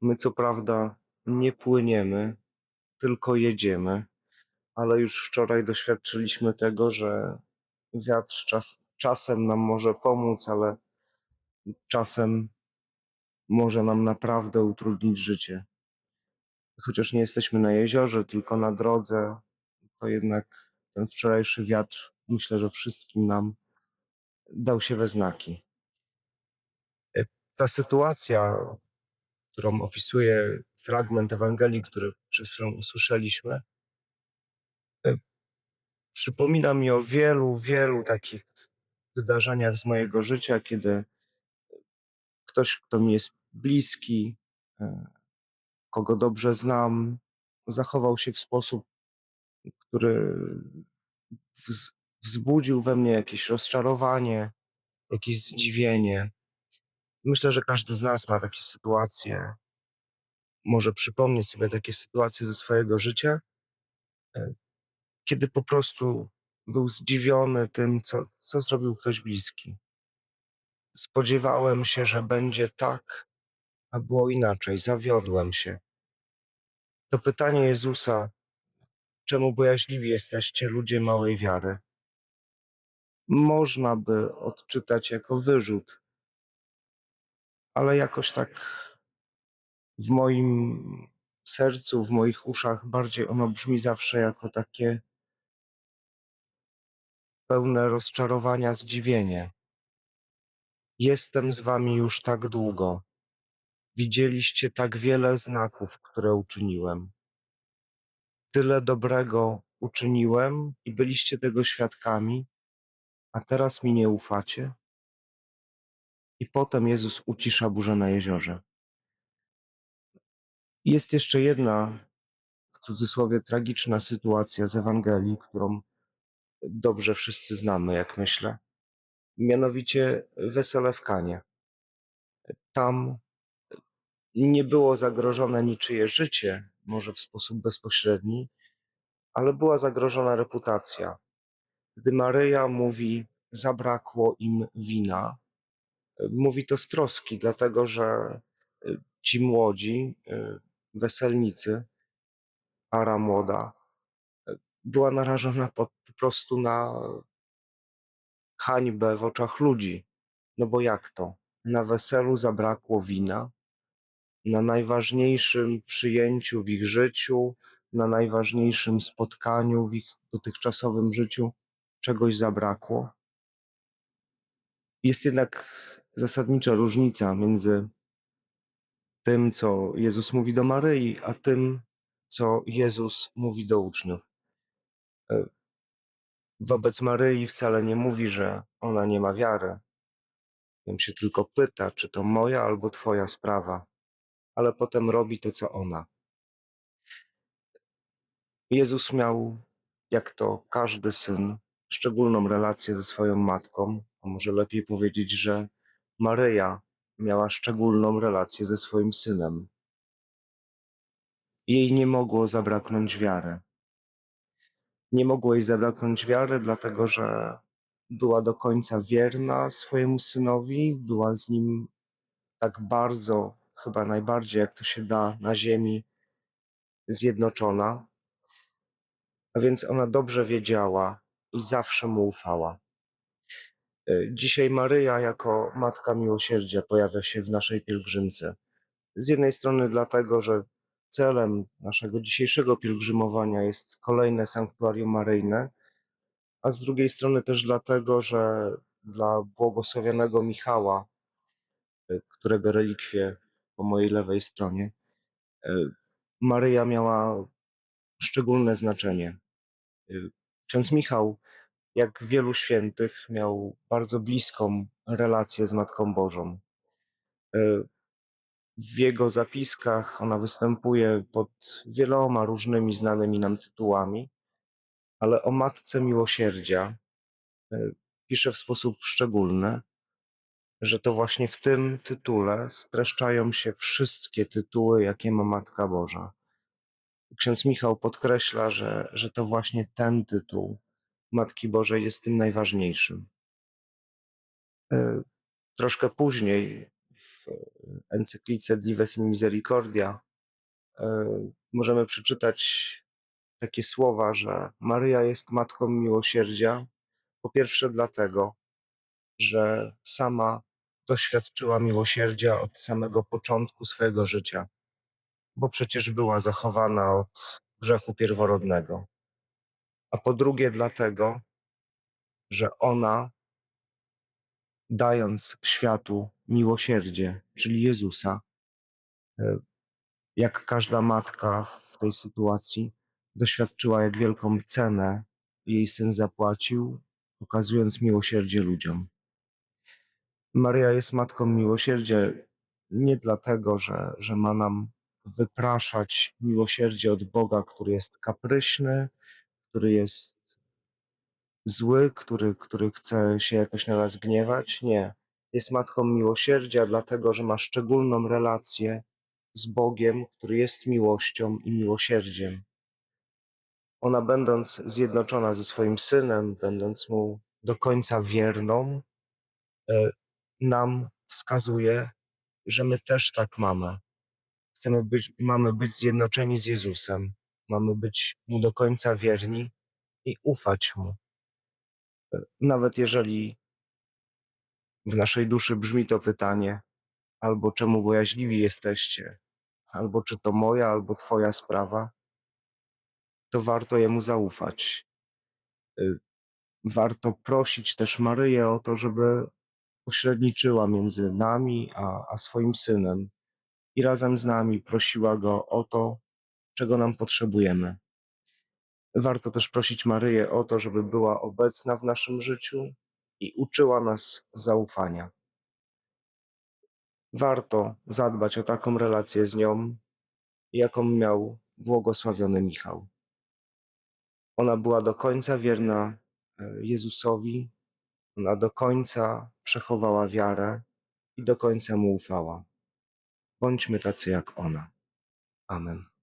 My co prawda nie płyniemy, tylko jedziemy, ale już wczoraj doświadczyliśmy tego, że wiatr czas, czasem nam może pomóc, ale czasem może nam naprawdę utrudnić życie. Chociaż nie jesteśmy na jeziorze, tylko na drodze, to jednak ten wczorajszy wiatr, myślę, że wszystkim nam dał się we znaki. E, Ta sytuacja, którą opisuje fragment Ewangelii, który przed chwilą usłyszeliśmy, e, przypomina mi o wielu, wielu takich wydarzeniach z mojego życia, kiedy ktoś, kto mi jest bliski, e, kogo dobrze znam, zachował się w sposób, który wz- wzbudził we mnie jakieś rozczarowanie, jakieś zdziwienie. Myślę, że każdy z nas ma takie sytuacje. Może przypomnieć sobie takie sytuacje ze swojego życia, e, kiedy po prostu był zdziwiony tym, co, co zrobił ktoś bliski. Spodziewałem się, że będzie tak, a było inaczej. Zawiodłem się. To pytanie Jezusa, czemu bojaźliwi jesteście ludzie małej wiary, można by odczytać jako wyrzut, ale jakoś tak w moim sercu, w moich uszach bardziej ono brzmi zawsze jako takie pełne rozczarowania, zdziwienie. Jestem z wami już tak długo. Widzieliście tak wiele znaków, które uczyniłem. Tyle dobrego uczyniłem i byliście tego świadkami, a teraz mi nie ufacie? I potem Jezus ucisza burzę na jeziorze. Jest jeszcze jedna, w cudzysłowie, tragiczna sytuacja z Ewangelii, którą dobrze wszyscy znamy, jak myślę. Mianowicie wesele w Kanie. Tam nie było zagrożone niczyje życie, może w sposób bezpośredni, ale była zagrożona reputacja. Gdy Maryja mówi, zabrakło im wina, mówi to z troski, dlatego że y, ci młodzi, y, weselnicy, para młoda, y, była narażona po, po prostu na hańbę w oczach ludzi. No bo jak to? Na weselu zabrakło wina, na najważniejszym przyjęciu w ich życiu, na najważniejszym spotkaniu w ich dotychczasowym życiu czegoś zabrakło. Jest jednak zasadnicza różnica między tym, co Jezus mówi do Maryi, a tym, co Jezus mówi do uczniów. E, Wobec Maryi wcale nie mówi, że ona nie ma wiary. Ją się tylko pyta, czy to moja albo twoja sprawa, ale potem robi to, co ona. Jezus miał, jak to każdy syn, szczególną relację ze swoją matką, a może lepiej powiedzieć, że Maryja miała szczególną relację ze swoim synem. Jej nie mogło zabraknąć wiary. Nie mogło jej zabraknąć wiary, dlatego że była do końca wierna swojemu synowi, była z nim tak bardzo, chyba najbardziej jak to się da na ziemi, zjednoczona. A więc ona dobrze wiedziała i zawsze mu ufała. E, Dzisiaj Maryja jako Matka Miłosierdzia pojawia się w naszej pielgrzymce. Z jednej strony dlatego, że celem naszego dzisiejszego pielgrzymowania jest kolejne sanktuarium maryjne, a z drugiej strony też dlatego, że dla błogosławionego Michała, e, którego relikwie po mojej lewej stronie, e, Maryja miała szczególne znaczenie. Ksiądz Michał, jak wielu świętych, miał bardzo bliską relację z Matką Bożą. E, W jego zapiskach ona występuje pod wieloma różnymi znanymi nam tytułami, ale o Matce Miłosierdzia e, pisze w sposób szczególny, że to właśnie w tym tytule streszczają się wszystkie tytuły, jakie ma Matka Boża. Ksiądz Michał podkreśla, że, że to właśnie ten tytuł Matki Bożej jest tym najważniejszym. E, Troszkę później w encyklice Dives in Misericordia e, możemy przeczytać takie słowa, że Maryja jest matką miłosierdzia. Po pierwsze, dlatego, że sama doświadczyła miłosierdzia od samego początku swojego życia, bo przecież była zachowana od grzechu pierworodnego. A po drugie, dlatego, że ona, dając światu miłosierdzie, czyli Jezusa, e, jak każda matka w tej sytuacji, doświadczyła, jak wielką cenę jej syn zapłacił, pokazując miłosierdzie ludziom. Maryja jest matką miłosierdzia nie dlatego, że, że ma nam wypraszać miłosierdzie od Boga, który jest kapryśny, który jest zły, który, który chce się jakoś na nas gniewać. Nie. Jest matką miłosierdzia, dlatego że ma szczególną relację z Bogiem, który jest miłością i miłosierdziem. Ona, będąc zjednoczona ze swoim synem, będąc mu do końca wierną, e, nam wskazuje, że my też tak mamy. Chcemy być, mamy być zjednoczeni z Jezusem, mamy być mu do końca wierni i ufać mu. E, Nawet jeżeli w naszej duszy brzmi to pytanie, albo czemu bojaźliwi jesteście, albo czy to moja, albo twoja sprawa, to warto jemu zaufać. Y, Warto prosić też Maryję o to, żeby pośredniczyła między nami a, a swoim synem i razem z nami prosiła go o to, czego nam potrzebujemy. Warto też prosić Maryję o to, żeby była obecna w naszym życiu i uczyła nas zaufania. Warto zadbać o taką relację z nią, jaką miał błogosławiony Michał. Ona była do końca wierna e, Jezusowi, ona do końca przechowała wiarę i do końca mu ufała. Bądźmy tacy jak ona. Amen.